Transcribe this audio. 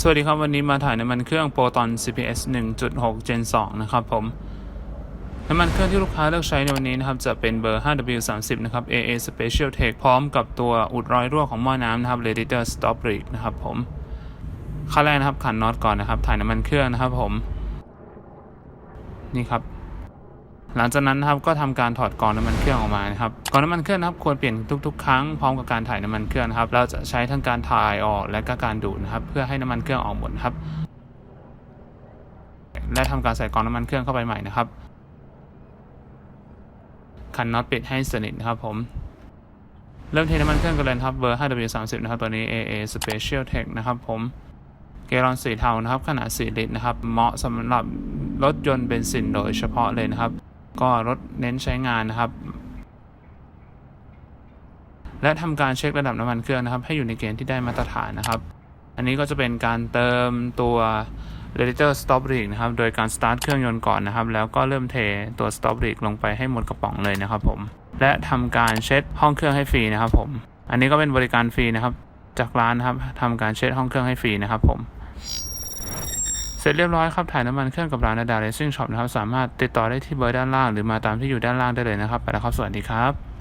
สวัสดีครับ วันนี้มาถ่ายน้ำมันเครื่องโปรตอน CPS 1.6 Gen 2 นะครับผม น้ำมันเครื่องที่ลูกค้าเลือกใช้ในวันนี้นะครับ จะเป็นเบอร์ 5W30 นะครับ AA Special Tech พร้อมกับตัวอุดรอยรั่วของหม้อน้ำนะครับ Radiator Stop Leak นะครับผมขั้นแรกนะครับขันน็อตก่อนนะครับ ถ่ายน้ำมันเครื่องนะครับผม นี่ครับ หลังจากนั้นนะครับก็ทำการถอดกรองน้ำมันเครื่องออกมานะครับกรองน้ำมันเครื่องนะครับควรเปลี่ยนทุกๆ ครั้งพร้อมกับการถ่ายน้ำมันเครื่องนะครับ เราจะใช้ทั้งการถ่ายออกและก็การดูดนะครับ เพื่อให้น้ำมันเครื่องออกหมดครับ และทำการใส่กรองน้ำมันเครื่องเข้าไปใหม่นะครับคันน็อตปิดให้สนิทนะครับผมเริ่มเทน้ำมันเครื่องกันเลยครับเบอร์ 5W30 นะครับตัวนี้ AA Special Tech นะครับผมเกลอนสีเทานะครับ ขนาด 4 ลิตรนะครับ เหมาะสำหรับรถยนต์เบนซินโดยเฉพาะเลยนะครับ ก็รถเน้นใช้งานนะครับ และทำการเช็คระดับน้ำมันเครื่องนะครับ ให้อยู่ในเกณฑ์ที่ได้มาตรฐานนะครับ อันนี้ก็จะเป็นการเติมตัว radiator stop leak นะครับ โดยการสตาร์ทเครื่องยนต์ก่อนนะครับ แล้วก็เริ่มเทตัว stop leak ลงไปให้หมดกระป๋องเลยนะครับผม และทำการเช็ดห้องเครื่องให้ฟรีนะครับผม อันนี้ก็เป็นบริการฟรีนะครับ จากร้านนะครับทำการเช็ดห้องเครื่องให้ฟรีนะครับผม ร็จเรียบร้อยครับถ่ายน้ำมันเครื่องกับร้านนาดาเรซิ่งช็อปนะครับสามารถติดต่อได้ที่เบอร์ด้านล่าง หรือมาตามที่อยู่ด้านล่างได้เลยนะครับไปแล้วครับสวัสดีครับ